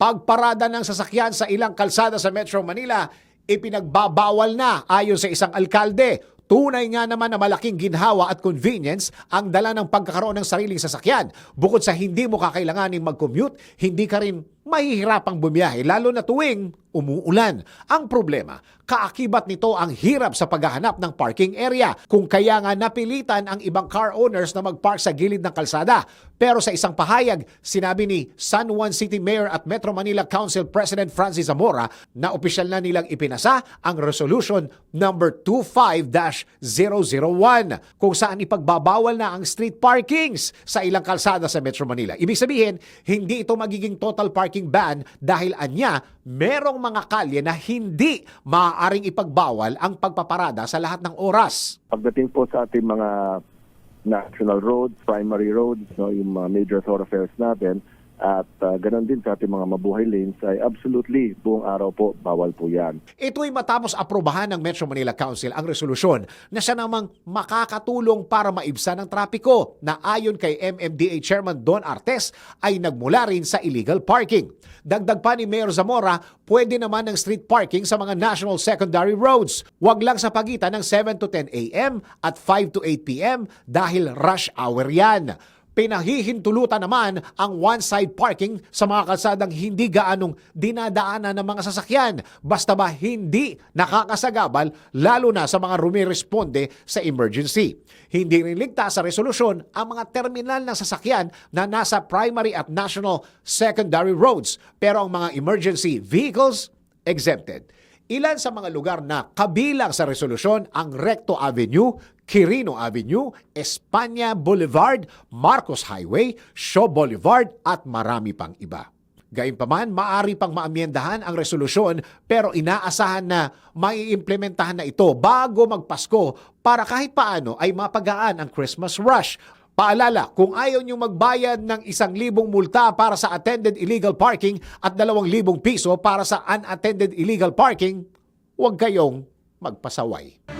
pagparada ng sasakyan sa ilang kalsada sa Metro Manila, ipinagbabawal na ayon sa isang alkalde. Tunay nga naman na malaking ginhawa at convenience ang dala ng pagkakaroon ng sariling sasakyan. Bukod sa hindi mo kakailanganing mag-commute, hindi ka rin mahihirapang bumiyahe lalo na tuwing umuulan. Ang problema, kaakibat nito ang hirap sa paghahanap ng parking area kung kaya nga napilitan ang ibang car owners na mag-park sa gilid ng kalsada. Pero sa isang pahayag, sinabi ni San Juan City Mayor at Metro Manila Council President Francis Zamora na opisyal na nilang ipinasa ang Resolution number 25-001 kung saan ipagbabawal na ang street parkings sa ilang kalsada sa Metro Manila. Ibig sabihin, hindi ito magiging total parking ban dahil anya merong mga kalye na hindi maaaring ipagbawal ang pagpaparada sa lahat ng oras. Pagdating po sa ating mga national roads, primary roads, no, yung mga major thoroughfares natin, at uh, ganun din sa ating mga mabuhay lanes ay absolutely buong araw po bawal po yan. Ito'y matapos aprobahan ng Metro Manila Council ang resolusyon na siya namang makakatulong para maibsan ang trapiko na ayon kay MMDA Chairman Don Artes ay nagmula rin sa illegal parking. Dagdag pa ni Mayor Zamora, pwede naman ng street parking sa mga national secondary roads. Huwag lang sa pagitan ng 7 to 10 a.m. at 5 to 8 p.m. dahil rush hour yan. Pinahihintulutan naman ang one-side parking sa mga kalsadang hindi gaanong dinadaanan ng mga sasakyan basta ba hindi nakakasagabal lalo na sa mga rumiresponde sa emergency. Hindi rin ligtas sa resolusyon ang mga terminal ng sasakyan na nasa primary at national secondary roads pero ang mga emergency vehicles exempted. Ilan sa mga lugar na kabilang sa resolusyon ang Recto Avenue, Quirino Avenue, Espanya Boulevard, Marcos Highway, Shaw Boulevard at marami pang iba. Gayunpaman, maari pang maamyendahan ang resolusyon pero inaasahan na maiimplementahan na ito bago magpasko para kahit paano ay mapagaan ang Christmas rush. Paalala, kung ayaw nyo magbayad ng isang libong multa para sa attended illegal parking at dalawang libong piso para sa unattended illegal parking, huwag kayong magpasaway.